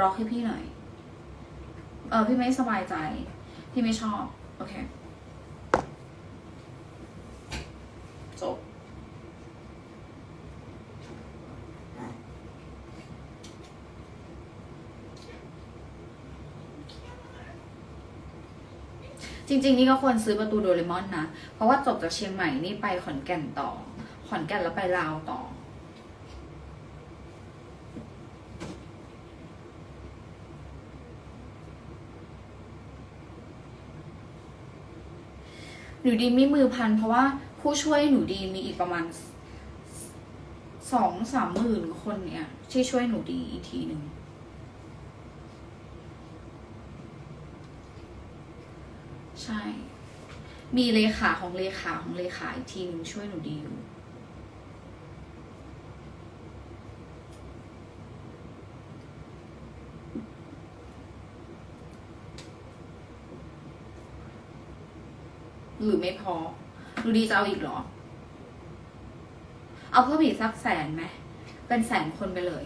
บล็อกให้พี่หน่อย เออพี่ไม่สบายใจ พี่ไม่ชอบ โอเค จบ จริง ๆ นี่ก็ควรซื้อประตูโดเรมอนนะ เพราะว่าจบจากเชียงใหม่นี่ไปขอนแก่นต่อ ขอนแก่นแล้วไปลาวต่อ หนูดีมีมือพันเพราะว่าผู้ช่วยหนูดีมีอีกประมาณสองสามหมื่นคนเนี่ยที่ช่วยหนูดีอีกทีหนึ่งใช่ มีเลขาของเลขาของเลขาอีกทีหนึงช่วยหนูดีอยู่ หรือไม่พอหนูดีจะเอาอีกเหรอ เอาเพิ่มอีกสักแสนไหม เป็นแสนคนไปเลย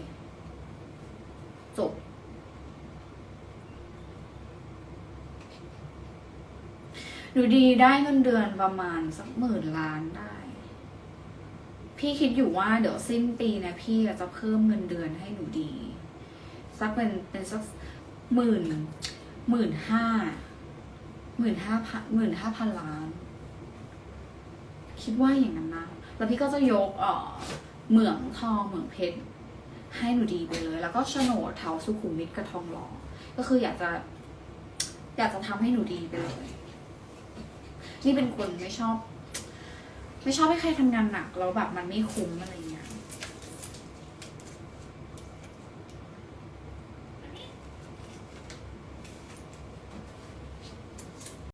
จบหนูดีได้เงินเดือนประมาณสักหมื่นล้านได้ พี่คิดอยู่ว่าเดี๋ยวสิ้นปีเนะพี่จะเพิ่มเงินเดือนให้หนูดี สักเป็นเป็นสักหมื่นหมื่นห้า มื่นห้าพันหมื่นห้าพันล้าน คิดว่าอย่างนั้นนะแล้วพี่ก็จะยกเออเหมืองทองเหมืองเพชรให้หนูดีไปเลย แล้วก็โฉนดเทาสุขุมวิทกับทองหล่อก็คืออยากจะ อยากจะทำให้หนูดีไปเลย นี่เป็นคนไม่ชอบ ไม่ชอบให้ใครทำงานหนักแล้วแบบมันไม่คุ้มอะไรอย่างเงี้ย